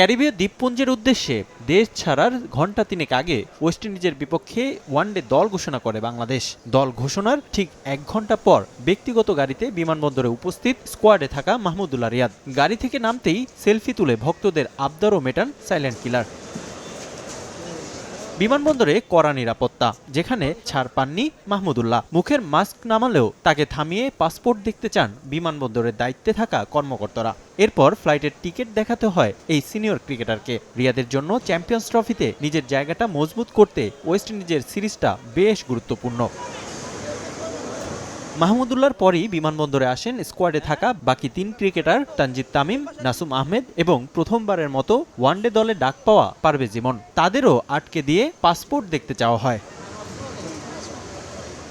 ক্যারিবীয় দ্বীপপুঞ্জের উদ্দেশ্যে দেশ ছাড়ার ঘণ্টা তিনেক আগে ওয়েস্ট ইন্ডিজের বিপক্ষে ওয়ানডে দল ঘোষণা করে বাংলাদেশ। দল ঘোষণার ঠিক এক ঘণ্টা পর ব্যক্তিগত গাড়িতে বিমানবন্দরে উপস্থিত স্কোয়াডে থাকা মাহমুদুল্লাহ রিয়াদ। গাড়ি থেকে নামতেই সেলফি তুলে ভক্তদের আবদারও মেটান সাইলেন্ট কিলার। বিমানবন্দরে কড়া নিরাপত্তা, যেখানে ছাড় পাননি মাহমুদুল্লাহ। মুখের মাস্ক নামালেও তাকে থামিয়ে পাসপোর্ট দেখতে চান বিমানবন্দরের দায়িত্বে থাকা কর্মকর্তারা। এরপর ফ্লাইটের টিকিট দেখাতে হয় এই সিনিয়র ক্রিকেটারকে। রিয়াদের জন্য চ্যাম্পিয়ন্স ট্রফিতে নিজের জায়গাটা মজবুত করতে ওয়েস্ট ইন্ডিজের সিরিজটা বেশ গুরুত্বপূর্ণ। মাহমুদুল্লাহর পরই বিমানবন্দরে আসেন স্কোয়াডে থাকা বাকি তিন ক্রিকেটার তানজিদ তামিম, নাসুম আহমেদ এবং প্রথমবারের মতো ওয়ানডে দলে ডাক পাওয়া পারবে জীবন তাদেরও আটকে দিয়ে পাসপোর্ট দেখতে চাওয়া হয়।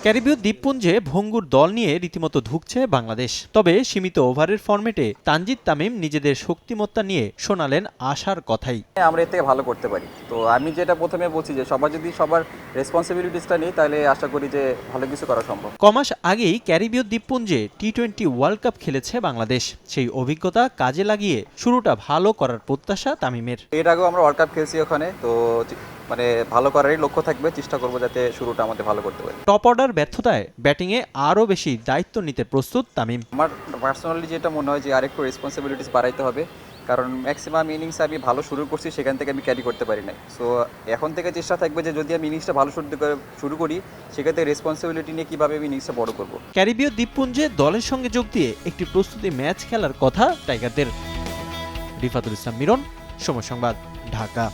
ক্যারিবীয় দ্বীপপুঞ্জে ভঙ্গুর দল নিয়ে রীতিমতো ধুঁকছে বাংলাদেশ। তবে সীমিত ওভারের ফরম্যাটে তানজিদ তামিম নিজেদের শক্তিমত্তা নিয়ে শোনালেন আশার কথাই। আমরা এর থেকে ভালো করতে পারি। তো আমি যেটা প্রথমে বলছি যে সবার যদি সবার রেসপন্সিবিলিটিসটা নেই তাহলে আশা করি যে ভালো কিছু করা সম্ভব। কমাস আগেই ক্যারিবীয় দ্বীপপুঞ্জে টি টোয়েন্টি ওয়ার্ল্ড কাপ খেলেছে বাংলাদেশ। সেই অভিজ্ঞতা কাজে লাগিয়ে শুরুটা ভালো করার প্রত্যাশা তামিমের। এর আগেও আমরা ওয়ার্ল্ড কাপ খেলছি ওখানে তো মানে ভালো করারই লক্ষ্য থাকবে। চেষ্টা করব যাতে শুরুটা আমাদের ভালো করতে পারি। টপ অর্ডার ব্যর্থতায় ব্যাটিংয়ে আরও বেশি দায়িত্ব নিতে প্রস্তুত তামিম। আমার পার্সোনালি যেটা মনে হয় যে আরেকটু রেসপন্সিবিলিটিস বাড়াইতে হবে কারণ ম্যাক্সিমাম ইনিংস আমি ভালো শুরু করছি সেখান থেকে আমি ক্যারি করতে পারি নাই। সো এখন থেকে চেষ্টা থাকবে যে যদি আমি ইনিংসটা ভালো শুরু করে- শুরু করি সেক্ষেত্রে রেসপন্সিবিলিটি নিয়ে কীভাবে আমি ইনিংসটা বড় করব। ক্যারিবীয় দ্বীপপুঞ্জে দলের সঙ্গে যোগ দিয়ে একটি প্রস্তুতি ম্যাচ খেলার কথা টাইগারদের। রিফাতুল ইসলাম মিরন সময় সংবাদ ঢাকা।